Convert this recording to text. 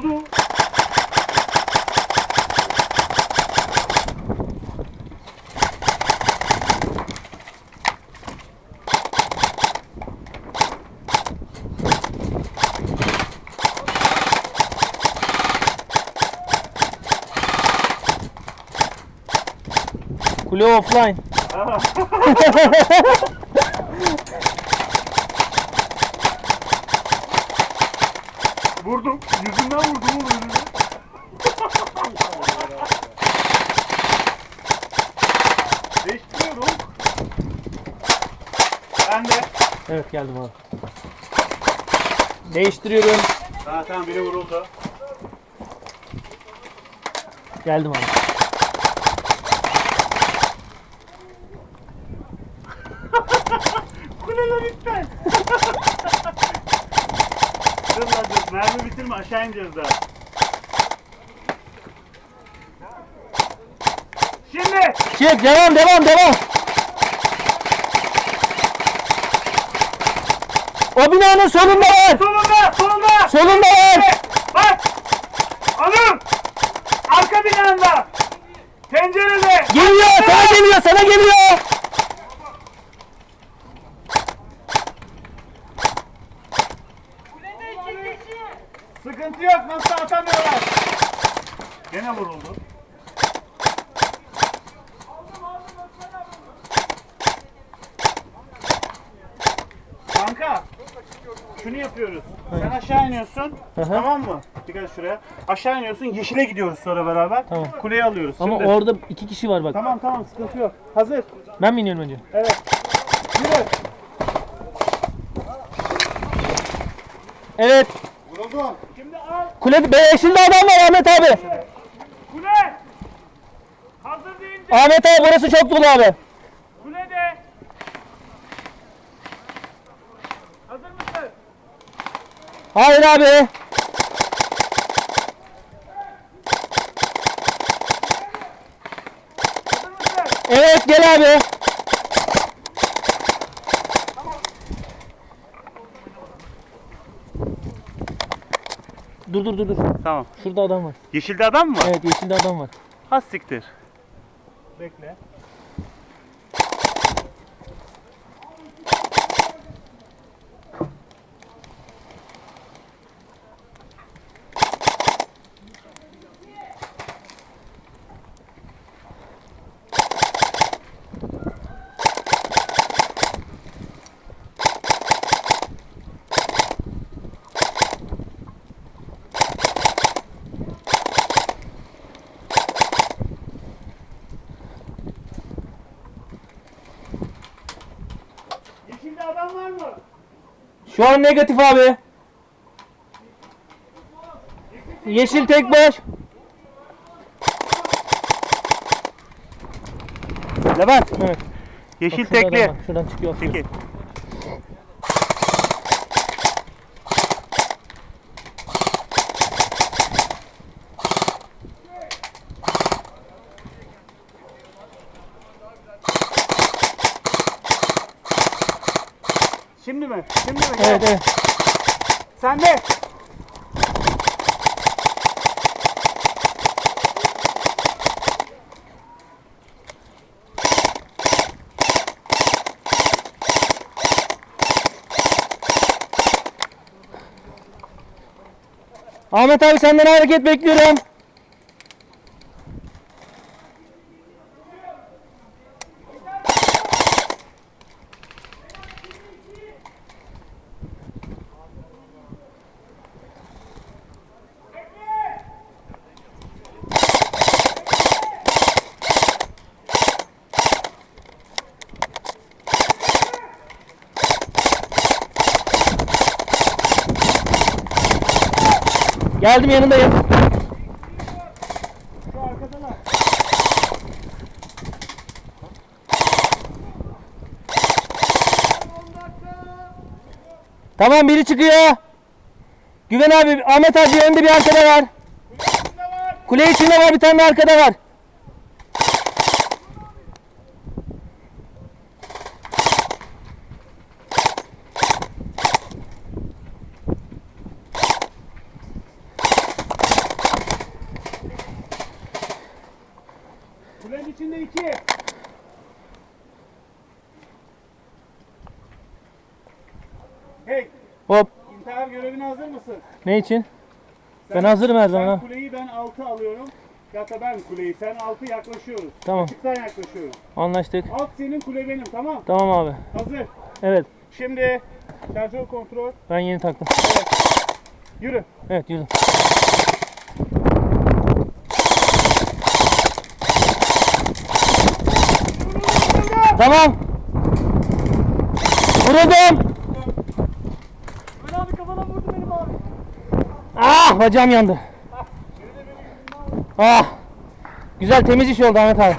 tudo. Colheu offline. Ah. Vurdum. Yüzünden vurdum oğlum yüzünden. Değiştiriyorum. Ben de. Evet geldim abi. Değiştiriyorum. Tamam biri vuruldu. Geldim abi. Kuleler iptal. lan dur. Mermi bitirme aşağı ineceğiz daha. Şimdi. Çık devam devam devam. O binanın solunda var. Solunda solunda. Solunda var. Bak. Alın. Arka binanda. Pencerede. Geliyor sana geliyor sana geliyor. Sıkıntı yok nasıl atamıyorlar. Gene vuruldu. Kanka şunu yapıyoruz. Sen aşağı iniyorsun. hı. Tamam mı? Dikkat et şuraya. Aşağı iniyorsun. Yeşile gidiyoruz sonra beraber. Tamam. Kuleyi alıyoruz. Ama Şimdi. orada iki kişi var bak. Tamam tamam sıkıntı yok. Hazır. Ben mi iniyorum önce? Evet. Yürü. Evet. Vuruldum. Kule be yeşilde adam var Ahmet abi. Kule. Hazır deyince Ahmet abi burası çok dolu abi. kule de. Hazır mısın? Hayır abi. Evet gel abi. Dur dur dur dur. Tamam. Şurada adam var. Yeşilde adam mı? Evet yeşilde adam var. Ha siktir. Bekle. Şu an negatif abi. Yeşil tek boş. Levent. Evet. Yeşil Bak şurada adam tekli. var. Şuradan çıkıyor. atıyor. Peki. Şimdi mi? Şimdi mi? Gel. Evet evet. Sen de. Ahmet abi senden hareket bekliyorum. Geldim yanındayım. Şu arkadalar. Tamam biri çıkıyor. Güven abi, Ahmet abi önde bir arkada var. Üstünde var. Kule içinde var bir tane arkada var. Kulenin içinde iki. Hey, Hop. intihar görevine hazır mısın? Ne için? Ben hazırım her zaman Sen kuleyi ben altı alıyorum. kata ben kuleyi. Sen altı yaklaşıyoruz. Tamam. Açıktan yaklaşıyoruz. Anlaştık. Alt senin kule benim tamam. Tamam abi. Hazır. Evet. Şimdi şarjör kontrol. Ben yeni taktım. Yürü. Evet yürü. Tamam. Vuruldum. abi kafadan vurdu benim abi. Ah bacağım yandı. Ah. Güzel temiz iş oldu Ahmet abi.